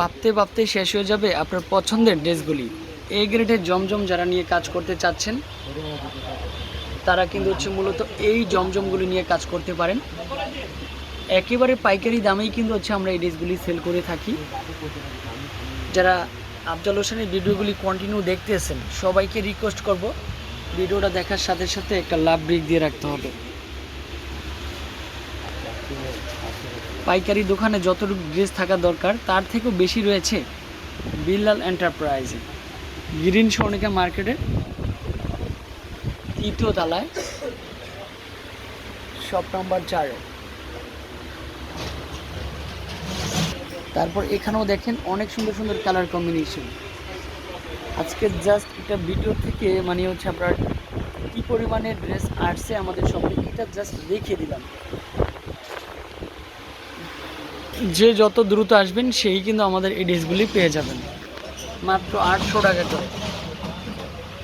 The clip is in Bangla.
ভাবতে ভাবতে শেষ হয়ে যাবে আপনার পছন্দের ড্রেসগুলি। এ গ্রেডের জমজম যারা নিয়ে কাজ করতে চাচ্ছেন, তারা কিন্তু হচ্ছে মূলত এই জমজমগুলি নিয়ে কাজ করতে পারেন। একেবারে পাইকারি দামেই কিন্তু হচ্ছে আমরা এই ড্রেসগুলি সেল করে থাকি। যারা আফজাল হোসেনের ভিডিওগুলি কন্টিনিউ দেখতেছেন, সবাইকে রিকোয়েস্ট করব, ভিডিওটা দেখার সাথে সাথে একটা লাভ ব্রেক দিয়ে রাখতে হবে। পাইকারি দোকানে যতটুকু ড্রেস থাকা দরকার, তার থেকেও বেশি রয়েছে বিল্লাল এন্টারপ্রাইজে। গ্রিন সর্ণিকা মার্কেটের তৃতীয় তলায় শপ নাম্বার চারে। তারপর এখানেও দেখেন অনেক সুন্দর সুন্দর কালার কম্বিনেশন। আজকে জাস্ট একটা ভিডিও থেকে মানে হচ্ছে আপনার কী পরিমাণে ড্রেস আসছে আমাদের শপে এটা জাস্ট দেখিয়ে দিলাম। যে যত দ্রুত আসবেন সেই কিন্তু আমাদের এই পেয়ে যাবেন। মাত্র আটশো টাকা করে।